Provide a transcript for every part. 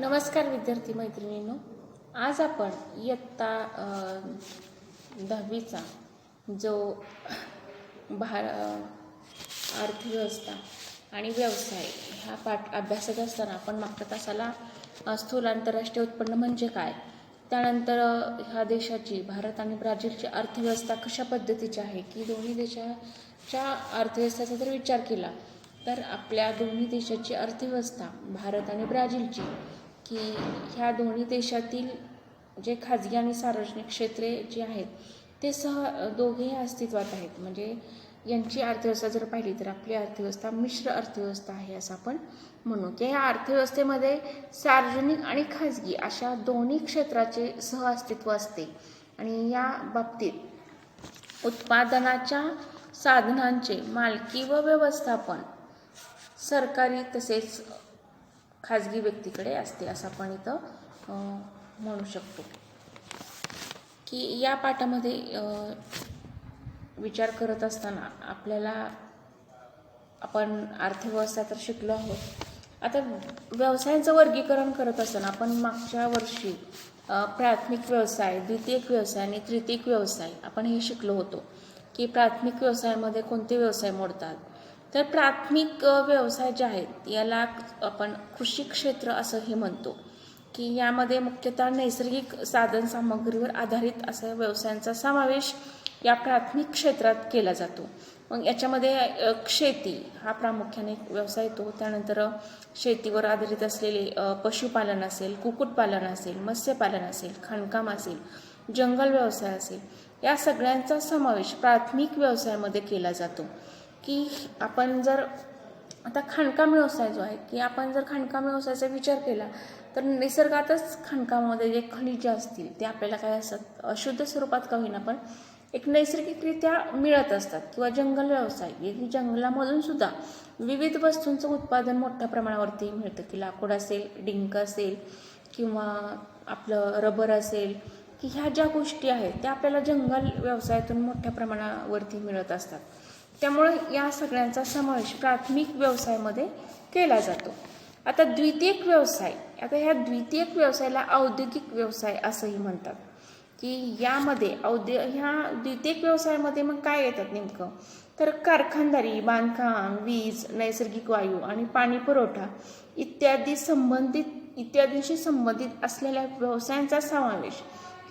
नमस्कार विद्यार्थी मैत्रिणींनो. आज आपण इयत्ता दहावीचा जो भार अर्थव्यवस्था आणि व्यवसाय ह्या पाठ अभ्यासत असताना आपण मागच्या तासाला स्थूल आंतरराष्ट्रीय उत्पन्न म्हणजे काय? त्यानंतर ह्या देशाची भारत आणि ब्राझीलची अर्थव्यवस्था कशा पद्धतीची आहे? की दोन्ही देशाच्या अर्थव्यवस्थेचा जर विचार केला तर आपल्या दोन्ही देशाची अर्थव्यवस्था भारत आणि ब्राझीलची की ह्या दोन्ही देशातील जे खाजगी आणि सार्वजनिक क्षेत्रे जी आहेत ते सह दोघेही अस्तित्वात आहेत. म्हणजे यांची अर्थव्यवस्था जर पाहिली तर आपली अर्थव्यवस्था मिश्र अर्थव्यवस्था आहे असं आपण म्हणू. की ह्या अर्थव्यवस्थेमध्ये सार्वजनिक आणि खाजगी अशा दोन्ही क्षेत्राचे सह अस्तित्व असते. आणि या बाबतीत उत्पादनाच्या साधनांचे मालकी व व्यवस्थापन सरकारी तसेच खाजगी व्यक्तीकडे असते असं आपण इथं म्हणू शकतो. की या पाठामध्ये विचार करत असताना आपल्याला आपण अर्थव्यवस्था तर शिकलो आहोत. आता व्यवसायांचं वर्गीकरण करत असताना आपण मागच्या वर्षी प्राथमिक व्यवसाय द्वितीयक व्यवसाय आणि तृतीयक व्यवसाय आपण हे शिकलो होतो. की प्राथमिक व्यवसायामध्ये कोणते व्यवसाय मोडतात? तर प्राथमिक व्यवसाय जे आहेत याला आपण कृषी क्षेत्र असंही म्हणतो. की यामध्ये मुख्यतः नैसर्गिक साधनसामग्रीवर आधारित असा व्यवसायांचा समावेश या प्राथमिक क्षेत्रात केला जातो. मग याच्यामध्ये शेती हा प्रामुख्याने एक व्यवसाय येतो. त्यानंतर शेतीवर आधारित असलेले पशुपालन असेल कुक्कुटपालन असेल मत्स्यपालन असेल खाणकाम असेल जंगल व्यवसाय असेल या सगळ्यांचा समावेश प्राथमिक व्यवसायामध्ये केला जातो. की आपण जर आता खाणकाम व्यवसाय जो आहे की आपण जर खाणकाम व्यवसायाचा विचार केला तर निसर्गातच खाणकामामध्ये जे खनिज असतील ते आपल्याला काय असतात? अशुद्ध स्वरूपात का होईना पण एक नैसर्गिकरित्या मिळत असतात. किंवा जंगल व्यवसाय हे जंगलामधून सुद्धा विविध वस्तूंचं उत्पादन मोठ्या प्रमाणावरती मिळतं. की लाकूड असेल डिंक असेल किंवा आपलं रबर असेल की ह्या ज्या गोष्टी आहेत त्या आपल्याला जंगल व्यवसायातून मोठ्या प्रमाणावरती मिळत असतात. त्यामुळे या सगळ्यांचा समावेश प्राथमिक व्यवसायामध्ये केला जातो. आता द्वितीयक व्यवसाय आता ह्या द्वितीयक व्यवसायाला औद्योगिक व्यवसाय असंही म्हणतात. की यामध्ये औद्यो ह्या द्वितीयक व्यवसायामध्ये मग काय येतात नेमकं? तर कारखानदारी बांधकाम वीज नैसर्गिक वायू आणि पाणी पुरवठा इत्यादी संबंधित इत्यादींशी संबंधित असलेल्या व्यवसायांचा समावेश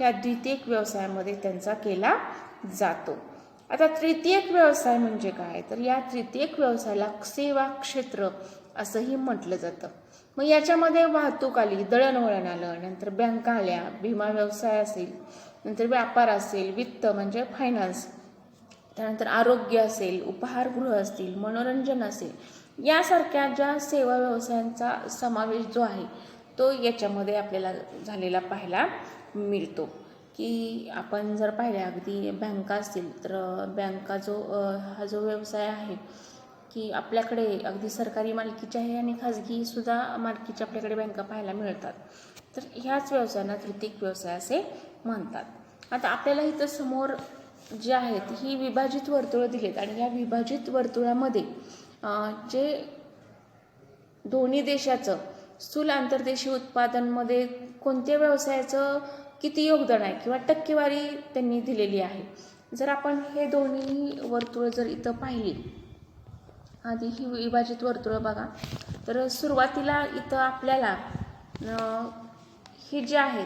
या द्वितीयक व्यवसायामध्ये त्यांचा केला जातो. आता तृतीयक व्यवसाय म्हणजे काय? तर या तृतीयक व्यवसायाला सेवा क्षेत्र असंही म्हटलं जातं. मग याच्यामध्ये वाहतूक आली दळणवळण आलं नंतर बँका आल्या विमा व्यवसाय असेल नंतर व्यापार असेल वित्त म्हणजे फायनान्स त्यानंतर आरोग्य असेल उपहारगृह असतील मनोरंजन असेल यासारख्या ज्या सेवा व्यवसायांचा समावेश जो आहे तो याच्यामध्ये आपल्याला झालेला पाहायला मिळतो. की आपण जर पाहिल्या अगदी बँका असतील तर बँका जो हा जो व्यवसाय आहे की आपल्याकडे अगदी सरकारी मालकीची आहे आणि खाजगीसुद्धा मालकीच्या आपल्याकडे बँका पाहायला मिळतात. तर ह्याच व्यवसायांना तृतीयक व्यवसाय असे म्हणतात. आता आपल्याला इथं समोर जे आहेत ही विभाजित वर्तुळं दिलीत आणि या विभाजित वर्तुळामध्ये जे दोन्ही देशाचं स्थूल आंतरदेशीय उत्पादनमध्ये कोणत्या व्यवसायाचं किती योगदान आहे किंवा टक्केवारी त्यांनी दिलेली आहे. जर आपण हे दोन्ही वर्तुळं जर इथं पाहिली आधी ही विभाजित वर्तुळं बघा. तर सुरुवातीला इथं आपल्याला ही हे जे आहेत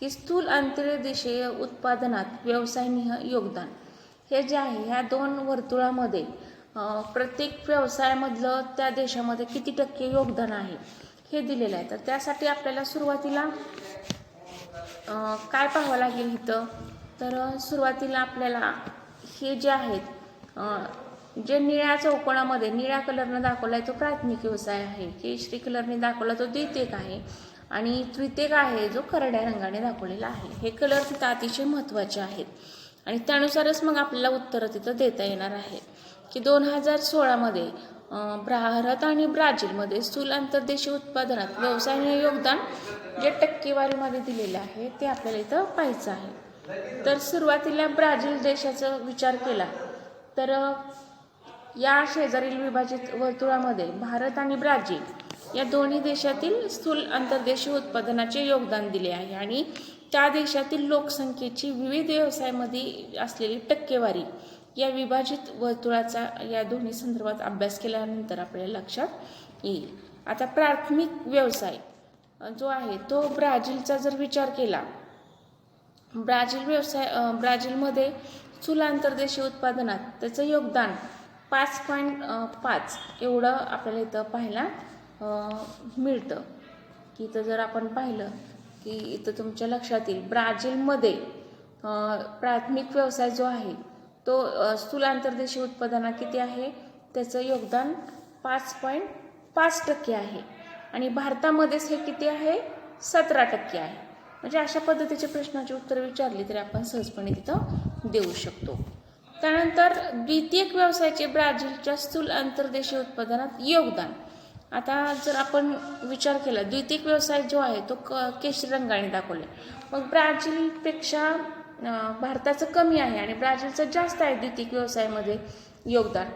की स्थूल आंतरदेशीय उत्पादनात व्यवसायनिह योगदान. हे जे आहे ह्या दोन वर्तुळामध्ये प्रत्येक व्यवसायामधलं त्या देशामध्ये किती टक्के योगदान आहे हे दिलेलं आहे. तर त्यासाठी आपल्याला सुरुवातीला काय पाहावं लागेल इथं? तर सुरुवातीला आपल्याला हे जे आहेत जे निळ्या चौकोनामध्ये निळ्या कलरनं दाखवला आहे तो प्राथमिक व्यवसाय आहे. केशरी कलरने दाखवला तो द्वितीयक आहे. आणि तृतीयक आहे जो करड्या रंगाने दाखवलेला आहे. हे कलर तिथं अतिशय महत्त्वाचे आहेत. आणि त्यानुसारच मग आपल्याला उत्तरं तिथं देता येणार आहे की दोन हजार सोळामध्ये भारत आणि ब्राझीलमध्ये स्थूल आंतरदेशीय उत्पादनात व्यवसायाने योगदान जे टक्केवारीमध्ये दिलेलं आहे ते आपल्याला इथं पाहायचं आहे. तर सुरुवातीला ब्राझील देशाचा विचार केला तर या शेजारील विभाजित वर्तुळामध्ये भारत आणि ब्राझील या दोन्ही देशातील स्थूल आंतरदेशीय उत्पादनाचे योगदान दिले आहे आणि त्या देशातील लोकसंख्येची विविध व्यवसायामध्ये असलेली टक्केवारी या विभाजित वर्तुळाचा या दोन्ही संदर्भात अभ्यास केल्यानंतर आपल्याला लक्षात येईल. आता प्राथमिक व्यवसाय जो आहे तो ब्राझीलचा जर विचार केला ब्राझील व्यवसाय ब्राझीलमध्ये चुलांतरदेशीय उत्पादनात त्याचं योगदान पाच पॉईंट पाच एवढं आपल्याला इथं पाहायला मिळतं. की इथं जर आपण पाहिलं की इथं तुमच्या लक्षात येईल ब्राझीलमध्ये प्राथमिक व्यवसाय जो आहे तो स्थूल आंतरदेशीय उत्पादनात किती आहे? त्याचं योगदान पाच पॉईंट पाच टक्के आहे. आणि भारतामध्येच हे किती आहे? सतरा टक्के आहे. म्हणजे अशा पद्धतीचे प्रश्नाची उत्तर विचारली तरी आपण सहजपणे तिथं देऊ शकतो. त्यानंतर द्वितीयक व्यवसायाचे ब्राझीलच्या स्थूल आंतरदेशीय उत्पादनात योगदान. आता जर आपण विचार केला द्वितीयक व्यवसाय जो आहे तो क केशरी रंगाने दाखवले मग ब्राझीलपेक्षा भारताचं कमी आहे आणि ब्राझीलचं जास्त आहे द्वितीयक व्यवसायामध्ये योगदान.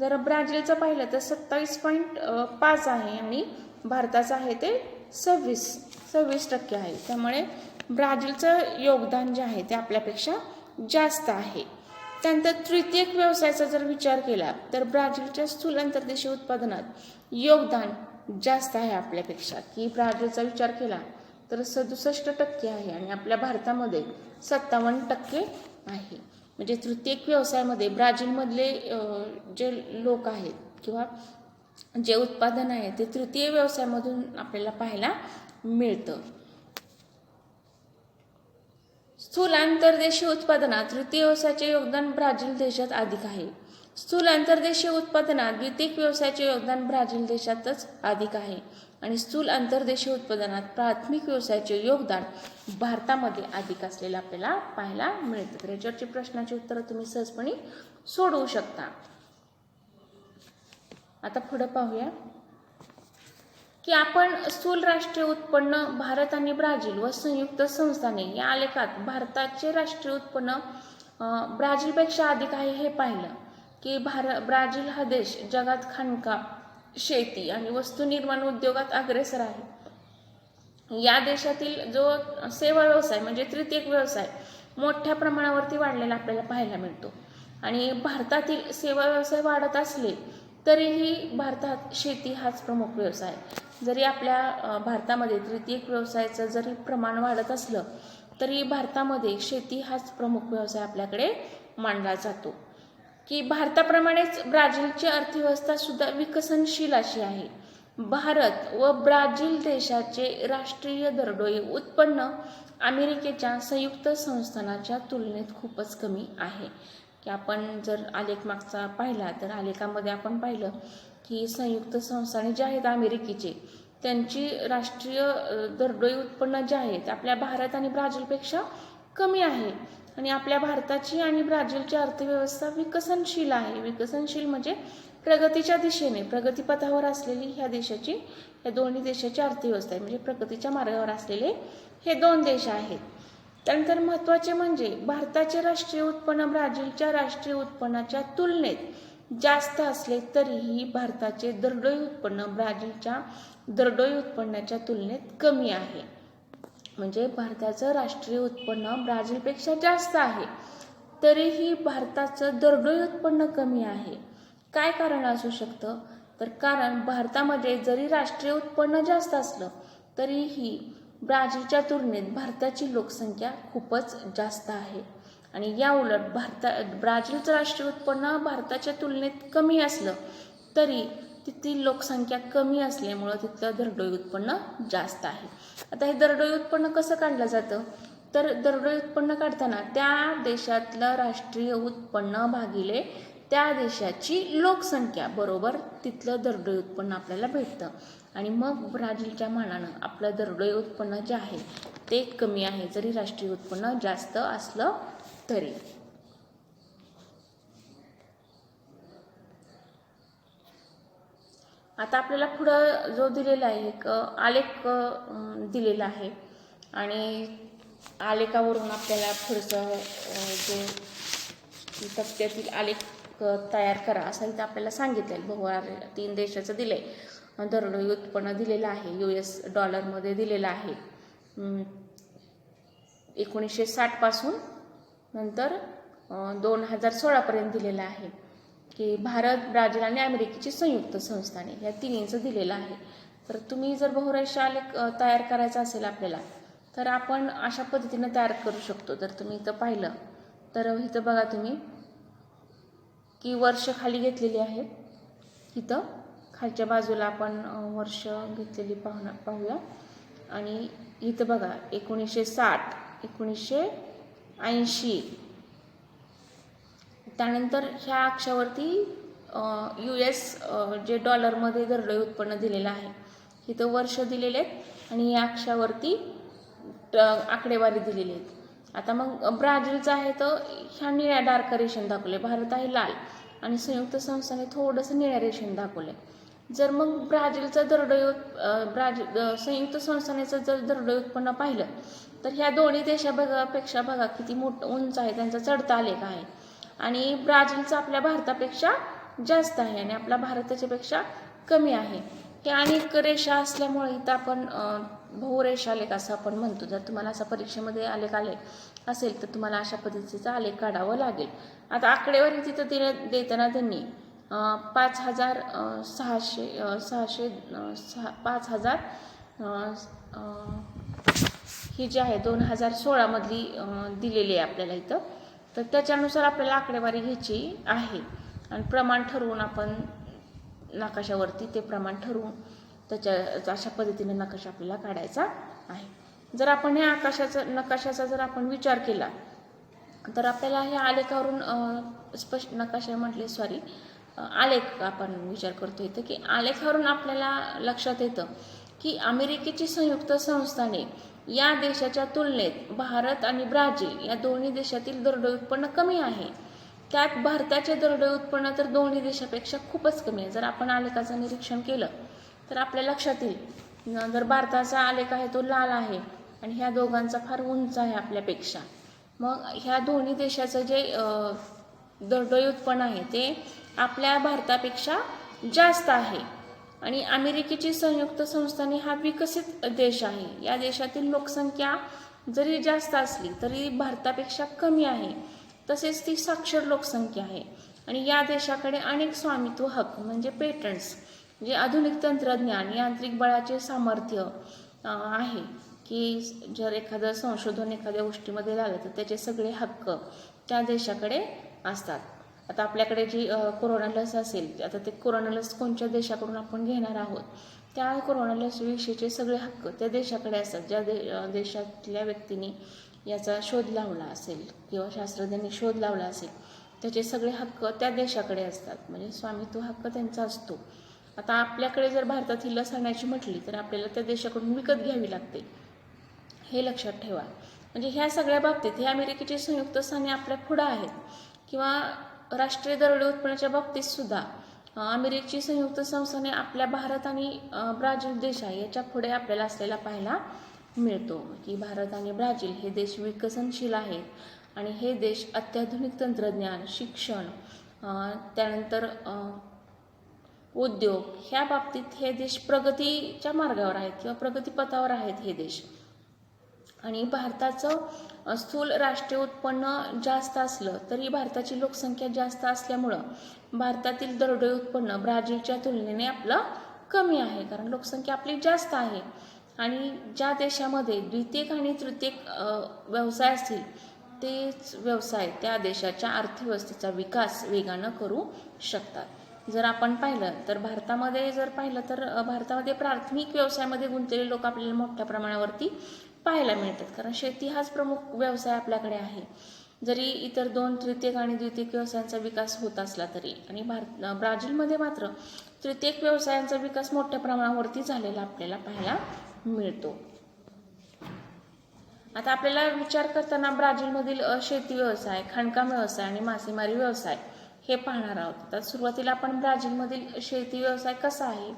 जर ब्राझीलचं पाहिलं तर सत्तावीस पॉईंट पाच आहे आणि भारताचं आहे ते सव्वीस सव्वीस टक्के आहे. त्यामुळे ब्राझीलचं योगदान जे आहे ते आपल्यापेक्षा जास्त आहे. त्यानंतर तृतीयक व्यवसायाचा जर विचार केला तर ब्राझीलच्या स्थूल अंतर्देशीय उत्पादनात योगदान जास्त आहे आपल्यापेक्षा. की ब्राझीलचा विचार केला तर सदुसष्ट टक्के आहे आणि आपल्या भारतामध्ये सत्तावन्न टक्के आहे. म्हणजे तृतीयक व्यवसायामध्ये ब्राझीलमधले जे लोक आहेत किंवा जे उत्पादन आहे ते तृतीय व्यवसायामधून आपल्याला पाहायला मिळतं. स्थूल आंतरदेशीय उत्पादनात तृतीय व्यवसायाचे योगदान ब्राझील देशात अधिक आहे. स्थूल आंतरदेशीय उत्पादनात द्वितीयक व्यवसायाचे योगदान ब्राझील देशातच अधिक आहे. आणि स्थूल आंतरदेशीय उत्पादनात प्राथमिक व्यवसायाचे योगदान भारतामध्ये अधिक असलेलं आपल्याला पाहायला मिळतं. तर याच्यावरची प्रश्नाची उत्तरं तुम्ही सहजपणे सोडवू शकता. आता पुढं पाहूया. की आपण स्थूल राष्ट्रीय उत्पन्न भारत आणि ब्राझील व संयुक्त संस्थाने या आलेखात भारताचे राष्ट्रीय उत्पन्न ब्राझीलपेक्षा अधिक आहे हे पाहिलं. की भार ब्राझील हा देश जगात खाणकाम शेती आणि वस्तू निर्माण उद्योगात अग्रेसर आहे. या देशातील जो सेवा व्यवसाय म्हणजे तृतीयक व्यवसाय मोठ्या प्रमाणावरती वाढलेला आपल्याला पाहायला मिळतो. आणि भारतातील सेवा व्यवसाय वाढत असले तरीही भारतात शेती हाच प्रमुख व्यवसाय जरी आपल्या भारतामध्ये तृतीयक व्यवसायाचं जरी प्रमाण वाढत असलं तरी भारतामध्ये शेती हाच प्रमुख व्यवसाय आपल्याकडे मानला जातो. की भारताप्रमाणेच ब्राझीलची अर्थव्यवस्था सुद्धा विकसनशील अशी आहे. भारत व ब्राझील देशाचे राष्ट्रीय दरडोई उत्पन्न अमेरिकेच्या संयुक्त संस्थानाच्या तुलनेत खूपच कमी आहे. की आपण जर आलेख मागचा पाहिला तर आलेखामध्ये आपण पाहिलं की संयुक्त संस्थाने जे आहेत अमेरिकेचे त्यांची राष्ट्रीय दरडोई उत्पन्न जे आहे ते आपल्या भारत आणि ब्राझीलपेक्षा कमी आहे. आणि आपल्या भारताची आणि ब्राझीलची अर्थव्यवस्था विकसनशील आहे. विकसनशील म्हणजे प्रगतीच्या दिशेने प्रगतीपथावर असलेली ह्या देशाची या दोन्ही देशाची अर्थव्यवस्था आहे. म्हणजे प्रगतीच्या मार्गावर असलेले हे दोन देश आहेत. त्यानंतर महत्त्वाचे म्हणजे भारताचे राष्ट्रीय उत्पन्न ब्राझीलच्या राष्ट्रीय उत्पन्नाच्या तुलनेत जास्त असले तरीही भारताचे दरडोई उत्पन्न ब्राझीलच्या दरडोई उत्पन्नाच्या तुलनेत कमी आहे. म्हणजे भारताचं राष्ट्रीय उत्पन्न ब्राझीलपेक्षा जास्त आहे. तरीही भारताचं दरडोई उत्पन्न कमी आहे. काय कारण असू शकतं? तर कारण भारतामध्ये जरी राष्ट्रीय उत्पन्न जास्त असलं तरीही ब्राझीलच्या तुलनेत भारताची लोकसंख्या खूपच जास्त आहे. आणि या उलट भारता ब्राझीलचं राष्ट्रीय उत्पन्न भारताच्या तुलनेत कमी असलं तरी तिथली लोकसंख्या कमी असल्यामुळं तिथलं दरडोई उत्पन्न जास्त आहे. आता हे दरडोई उत्पन्न कसं काढलं जातं? तर दरडोई उत्पन्न काढताना त्या देशातलं राष्ट्रीय उत्पन्न भागिले त्या देशाची लोकसंख्या बरोबर तिथलं दरडोई उत्पन्न आपल्याला भेटतं. आणि मग ब्राझीलच्या मानानं आपलं दरडोई उत्पन्न जे आहे ते कमी आहे जरी राष्ट्रीय उत्पन्न जास्त असलं तरी. आता आपल्याला पुढं जो दिलेला आहे एक आलेख दिलेला आहे. आणि आलेखावरून आपल्याला पुढचं जे तक्त्यातील आलेख तयार करा असं इथं आपल्याला सांगितलं आहे. बहुवार तीन देशाचं दिलंय. दरडोई उत्पन्न दिलेलं आहे यू एस डॉलरमध्ये दिलेलं आहे. एकोणीसशे साठपासून नंतर दोन हजार सोळापर्यंत दिलेलं आहे. की भारत ब्राझील आणि अमेरिकेची संयुक्त संस्थाने या तिन्हींचं दिलेलं आहे. तर तुम्ही जर बहुराष्ट्रीय आलेख तयार करायचा असेल आपल्याला तर आपण अशा पद्धतीनं तयार करू शकतो. जर तुम्ही इथं पाहिलं तर इथं बघा तुम्ही की वर्ष खाली घेतलेली आहेत इथं खालच्या बाजूला आपण वर्ष घेतलेली पाहून पाहूया. आणि इथं बघा एकोणीसशे साठ एकोणीसशे ऐंशी त्यानंतर ह्या अक्षावरती यू एस जे डॉलरमध्ये दरडोई उत्पन्न दिलेलं आहे. इथं वर्ष दिलेले आहेत आणि या अक्षावरती आकडेवारी दिलेली आहेत. आता मग ब्राझीलचं आहे तर ह्या निळ्या डार्क रेशन दाखवले भारत आहे लाल आणि संयुक्त संस्थाने थोडंसं निळ्या रेशन दाखवलं जर मग ब्राझीलचं दरडोई उत- ब्राझील संयुक्त संस्थानेचं जर दरडोई उत्पन्न पाहिलं तर ह्या दोन्ही देशापेक्षा बघा किती मोठं उंच आहे त्यांचा चढता आलेख आहे. आणि ब्राझीलचा आपल्या भारतापेक्षा जास्त आहे आणि आपला भारत त्याच्यापेक्षा कमी आहे. हे अनेक रेषा असल्यामुळे इथं आपण बहुरेषा आलेख असं आपण म्हणतो. जर तुम्हाला असा परीक्षेमध्ये आलेख आले असेल तर तुम्हाला अशा पद्धतीचा आलेख काढावा लागेल. आता आकडेवारी तिथं दिल्या देताना त्यांनी पाच हजार सहाशे सहाशे सहा पाच हजार ही जी आहे दोन हजार सोळामधली दिलेली आहे आपल्याला इथं. तर त्याच्यानुसार आपल्याला आकडेवारी घ्यायची आहे. आणि प्रमाण ठरवून आपण नकाशावरती ते प्रमाण ठरवून त्याच्या अशा पद्धतीने नकाशा आपल्याला काढायचा आहे. जर आपण ह्या आकाशाचा नकाशाचा जर आपण विचार केला तर आपल्याला ह्या आलेखावरून स्पष्ट नकाशा म्हटले सॉरी आलेख आपण विचार करतो इथं की आलेखावरून आपल्याला लक्षात येतं की अमेरिकेची संयुक्त संस्थाने या देशाच्या तुलनेत भारत आणि ब्राझील या दोन्ही देशातील दरडोई उत्पन्न कमी आहे. त्यात भारताचे दरडोई उत्पन्न तर दोन्ही देशापेक्षा खूपच कमी आहे. जर आपण आलेखाचं निरीक्षण केलं तर आपल्या लक्षात येईल. जर भारताचा आलेख आहे तो लाल आहे आणि ह्या दोघांचा फार उंच आहे आपल्यापेक्षा. मग ह्या दोन्ही देशाचं जे दरडोई उत्पन्न आहे ते आपल्या भारतापेक्षा जास्त आहे. आणि अमेरिकेची संयुक्त संस्थाने हा विकसित देश आहे. या देशातील लोकसंख्या जरी जास्त असली तरी भारतापेक्षा कमी आहे. तसेच ती साक्षर लोकसंख्या आहे. आणि या देशाकडे अनेक स्वामित्व हक्क म्हणजे पेटंट्स म्हणजे आधुनिक तंत्रज्ञान यांत्रिक बळाचे सामर्थ्य आहे. की जर एखादं संशोधन एखाद्या गोष्टीमध्ये लागलं तर त्याचे सगळे हक्क त्या देशाकडे असतात. आता आपल्याकडे जी कोरोना लस असेल आता ते कोरोना लस कोणत्या देशाकडून आपण घेणार आहोत? त्या कोरोना लसविषयीचे सगळे हक्क त्या देशाकडे असतात. ज्या दे देशातल्या व्यक्तीने याचा शोध लावला असेल किंवा शास्त्रज्ञांनी शोध लावला असेल त्याचे सगळे हक्क त्या देशाकडे असतात. म्हणजे स्वामित्व हक्क त्यांचा असतो. आता आपल्याकडे जर भारतात ही लस आणायची म्हटली तर आपल्याला त्या देशाकडून विकत घ्यावी लागते. हे लक्षात ठेवा. म्हणजे ह्या सगळ्या बाबतीत हे अमेरिकेचे संयुक्त स्थाने आपल्या पुढं आहेत. किंवा राष्ट्रीय दरडोई उत्पन्नाच्या बाबतीत सुद्धा अमेरिकेची संयुक्त संस्थाने आपल्या भारत आणि ब्राझील देश आहे याच्यापुढे आपल्याला असलेला पाहायला मिळतो की भारत आणि ब्राझील हे देश विकसनशील आहेत आणि हे देश अत्याधुनिक तंत्रज्ञान शिक्षण त्यानंतर उद्योग ह्या बाबतीत हे देश प्रगतीच्या मार्गावर आहेत किंवा प्रगतीपथावर आहेत हे देश. आणि भारताचं स्थूल राष्ट्रीय उत्पन्न जास्त असलं तरी भारताची लोकसंख्या जास्त असल्यामुळं भारतातील दरडोई उत्पन्न ब्राझीलच्या तुलनेने आपलं कमी आहे कारण लोकसंख्या आपली जास्त आहे. आणि ज्या देशामध्ये द्वितीयक आणि तृतीयक व्यवसाय असतील तेच व्यवसाय त्या देशाच्या अर्थव्यवस्थेचा विकास वेगानं करू शकतात. जर आपण पाहिलं तर भारतामध्ये जर पाहिलं तर भारतामध्ये प्राथमिक व्यवसायामध्ये गुंतलेले लोक आपल्याला मोठ्या प्रमाणावरती पाहायला मिळतात. कारण शेती हाच प्रमुख व्यवसाय आपल्याकडे आहे. जरी इतर दोन तृतीयक आणि द्वितीयक व्यवसायांचा विकास होत असला तरी आणि भारत ब्राझीलमध्ये मात्र तृतीयक व्यवसायांचा विकास मोठ्या प्रमाणावरती झालेला आपल्याला पाहायला मिळतो. आता आपल्याला विचार करताना ब्राझीलमधील शेती व्यवसाय खाणकाम व्यवसाय आणि मासेमारी व्यवसाय हे पाहणार आहोत. तर सुरुवातीला आपण ब्राझीलमधील शेती व्यवसाय कसा आहे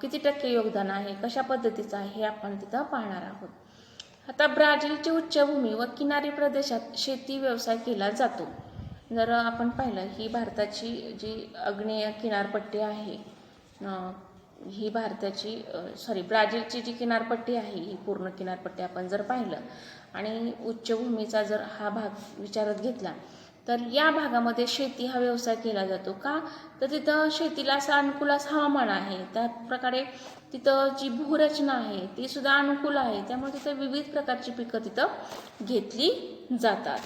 किती टक्के योगदान आहे कशा पद्धतीचं आहे हे आपण तिथं पाहणार आहोत. आता ब्राझीलची उच्चभूमी व किनारी प्रदेशात शेती व्यवसाय केला जातो. जर आपण पाहिलं ही भारताची जी आग्नेय किनारपट्टी आहे ही भारताची सॉरी ब्राझीलची जी किनारपट्टी आहे ही पूर्ण किनारपट्टी आपण जर पाहिलं आणि उच्चभूमीचा जर हा भाग विचारात घेतला तर या भागामध्ये शेती हा व्यवसाय केला जातो का? तर तिथं शेतीला असं अनुकूल असं हवामान आहे. त्या प्रकारे तिथं जी भूरचना आहे ती सुद्धा अनुकूल आहे. त्यामुळे तिथं विविध प्रकारची पिकं तिथं घेतली जातात.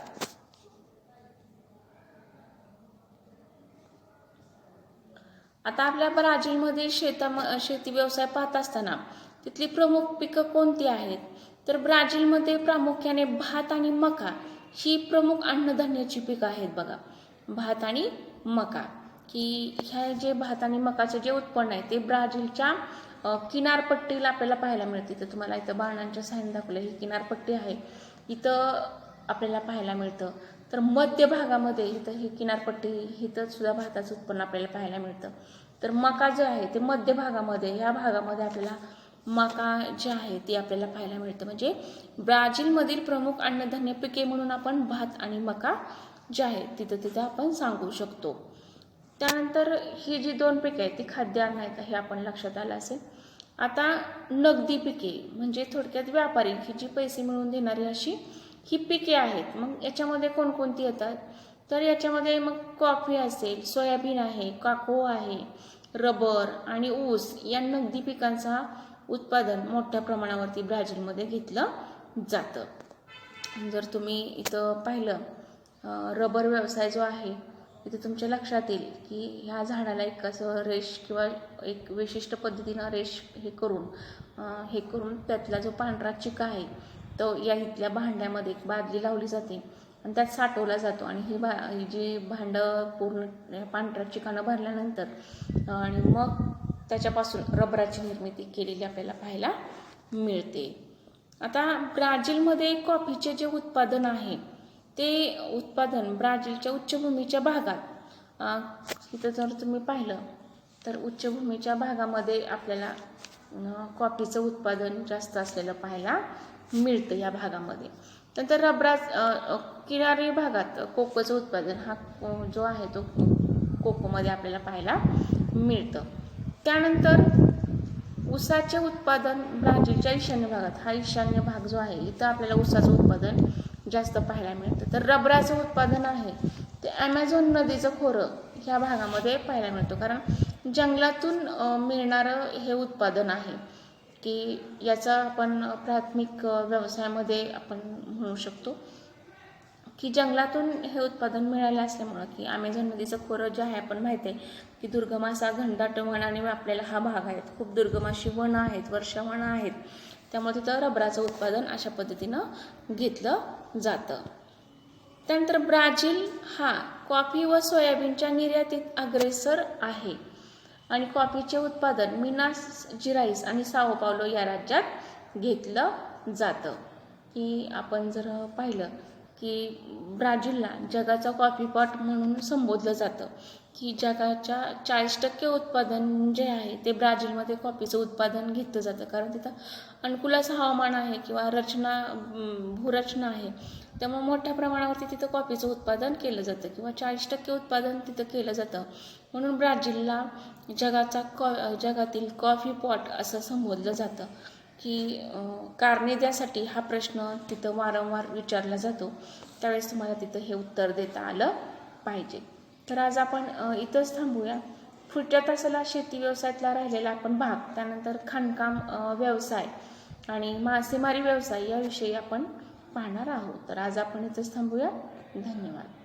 आता आपल्या ब्राझीलमध्ये शेता शेती व्यवसाय पाहत असताना तिथली प्रमुख पिकं कोणती आहेत? तर ब्राझीलमध्ये प्रामुख्याने भात आणि मका ही प्रमुख अन्नधान्याची पिकं आहेत बघा. भात आणि मका. की ह्या जे भात आणि मकाचं जे उत्पन्न आहे ते ब्राझीलच्या किनारपट्टीला आपल्याला पाहायला मिळते. तर तुम्हाला इथं बाणांच्या साईन दाखवलं ही किनारपट्टी आहे. इथं आपल्याला पाहायला मिळतं. तर मध्य भागामध्ये इथं ही किनारपट्टी इथं सुद्धा भाताचं उत्पन्न आपल्याला पाहायला मिळतं. तर मका जे आहे ते मध्य भागामध्ये ह्या भागामध्ये आपल्याला मका जे आहे ती आपल्याला पाहायला मिळतं. म्हणजे ब्राझीलमधील प्रमुख अन्नधान्य पिके म्हणून आपण भात आणि मका जे आहे तिथं तिथं आपण सांगू शकतो. त्यानंतर ही जी दोन पिके आहेत ती खाद्यान्न आहेत हे आपण लक्षात आलं असेल. आता नगदी पिके म्हणजे थोडक्यात व्यापारी ही जी पैसे मिळवून देणारी अशी ही पिके आहेत मग याच्यामध्ये कोणकोणती येतात? तर याच्यामध्ये मग कॉफी असेल सोयाबीन आहे काको आहे रबर आणि ऊस या नगदी पिकांचा उत्पादन मोठ्या प्रमाणावरती ब्राझीलमध्ये घेतलं जातं. जर तुम्ही इथं पाहिलं रबर व्यवसाय जो आहे इथे तुमच्या लक्षात येईल की ह्या झाडाला एक असं रेश किंवा एक विशिष्ट पद्धतीनं रेश हे करून हे करून त्यातला जो पांढरा चिका आहे तो या इथल्या भांड्यामध्ये एक बादली लावली जाते आणि त्यात साठवला जातो आणि ही भा ही जी भांडं पूर्ण पांढऱ्या चिकानं भरल्यानंतर आणि मग त्याच्यापासून रबराची निर्मिती केलेली आपल्याला पाहायला मिळते. आता ब्राझीलमध्ये कॉफीचे जे उत्पादन आहे ते उत्पादन ब्राझीलच्या उच्चभूमीच्या भागात इथं जर तुम्ही पाहिलं तर उच्चभूमीच्या भागामध्ये आपल्याला कॉफीचं उत्पादन जास्त असलेलं पाहायला मिळतं या भागामध्ये. नंतर रबरा किनारी भागात कोकोचं उत्पादन हा जो आहे तो कोकोमध्ये आपल्याला पाहायला मिळतं. त्यानंतर ऊसाचे उत्पादन ब्राझीलच्या ईशान्य भागात. हा ईशान्य भाग जो आहे इथं आपल्याला ऊसाचं उत्पादन जास्त पाहायला मिळतं. तर रबराचं उत्पादन आहे. ते ॲमेझॉन नदीचं खोरं ह्या भागामध्ये पाहायला मिळतो. कारण जंगलातून मिळणारं हे उत्पादन आहे की याचा आपण प्राथमिक व्यवसायामध्ये आपण म्हणू शकतो. की जंगलातून हे उत्पादन मिळालं असल्यामुळं की ॲमेझॉन नदीचं खोरं जे आहे आपण माहिती आहे की दुर्गम असा घनदाट वनाने आपल्याला हा भाग आहे खूप दुर्गम अशी वनं आहेत वर्षावनं आहेत. त्यामुळे तिथं रबराचं उत्पादन अशा पद्धतीनं घेतलं जातं. त्यानंतर ब्राझील हा कॉफी व सोयाबीनच्या निर्यातीत अग्रेसर आहे. आणि कॉफीचे उत्पादन मिनास जिराईस आणि साओ पावलो या राज्यात घेतलं जातं. की आपण जर पाहिलं की ब्राझीलला जगाचा कॉफी पॉट म्हणून संबोधलं जातं. की जगाच्या चाळीस टक्के उत्पादन जे आहे ते ब्राझीलमध्ये कॉफीचं उत्पादन घेतलं जातं. कारण तिथं अनुकूल असं हवामान आहे किंवा रचना भूरचना आहे. त्यामुळे मोठ्या प्रमाणावरती तिथं कॉफीचं उत्पादन केलं जातं किंवा चाळीस टक्के उत्पादन तिथं केलं जातं. म्हणून ब्राझीलला जगाचा कॉ जगातील कॉफी पॉट असं संबोधलं जातं. की कारणे द्यासाठी हा प्रश्न तिथं वारंवार विचारला जातो त्यावेळेस तुम्हाला तिथं हे उत्तर देता आलं पाहिजे. तर आज आपण इथंच थांबूया. पुढच्या तासाला शेती व्यवसायातला राहिलेला आपण भाग त्यानंतर खाणकाम व्यवसाय आणि मासेमारी व्यवसाय याविषयी आपण पाहणार आहोत. तर आज आपण इथंच थांबूया. धन्यवाद.